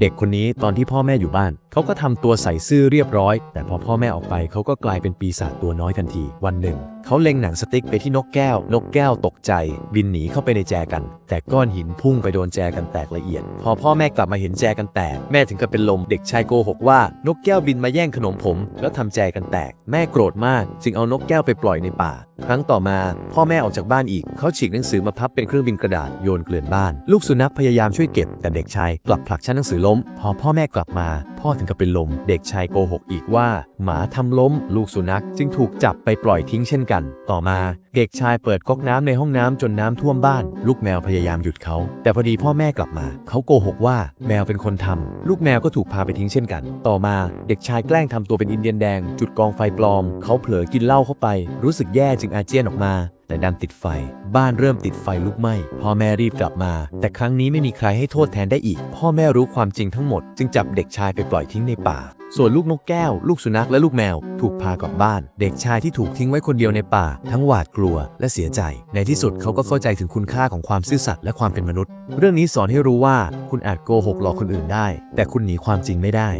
เด็กคนนี้ตอนที่พ่อแม่อยู่บ้าน เขาก็ทำตัวใส่ซื่อเรียบร้อย แต่พอพ่อแม่ออกไปเขาก็กลายเป็นปีศาจตัวน้อยทันที วันหนึ่ง เขาเล็งหนังสติ๊กไปที่นกแก้ว นกแก้วตกใจ บินหนีเข้าไปในแจกัน แต่ก้อนหินพุ่งไปโดนแจกันแตกละเอียด พอพ่อแม่กลับมาเห็นแจกันแตก แม่ถึงกับเป็นลม เด็กชายโกหกว่านกแก้วบินมาแย่งขนมผม แล้วทำแจกันแตก แม่โกรธมาก จึงเอานกแก้วไปปล่อยในป่า ครั้งต่อมา พ่อแม่ออกจากบ้านอีก เขาฉีกหนังสือมาพับเป็นเครื่องบินกระดาษโยนเกลื่อนบ้าน ลูกสุนัขพยายามช่วยเก็บ แต่เด็กชายกลับผลักชั้นหนังสือล้ม พอพ่อแม่กลับมา พ่อถึงกับเป็นลม เด็กชายโกหกอีกว่า หมาทำล้มลูกสุนัขจึงถูกจับไปปล่อยทิ้งเช่นกัน ต่อมาเด็กชายเปิดก๊อกน้ำในห้องน้ำจนน้ำท่วมบ้าน ลูกแมวพยายามหยุดเขา แต่พอดีพ่อแม่กลับมา เขาโกหกว่าแมวเป็นคนทำลูกแมวก็ถูกพาไปทิ้งเช่นกัน ต่อมาเด็กชายแกล้งทำตัวเป็นอินเดียนแดง จุดกองไฟปลอม เขาเผลอกินเหล้าเข้าไป รู้สึกแย่จึงอาเจียนออกมา แต่ดันติดไฟ บ้านเริ่มติดไฟลุกไหม้ พ่อแม่รีบกลับมา แต่ครั้งนี้ไม่มีใครให้โทษแทนได้อีก พ่อแม่รู้ความจริงทั้งหมด จึงจับเด็กชายไปปล่อยทิ้งในป่า ส่วนลูกนกแก้ว ลูกสุนัขและลูกแมว ถูกพากลับบ้าน เด็กชายที่ถูกทิ้งไว้คนเดียวในป่า ทั้งหวาดกลัวและเสียใจ ในที่สุดเขาก็เข้าใจถึงคุณค่าของความซื่อสัตย์และความเป็นมนุษย์ เรื่องนี้สอนให้รู้ว่าคุณอาจโกหกหลอกคนอื่นได้ แต่คุณหนีความจริงไม่ได้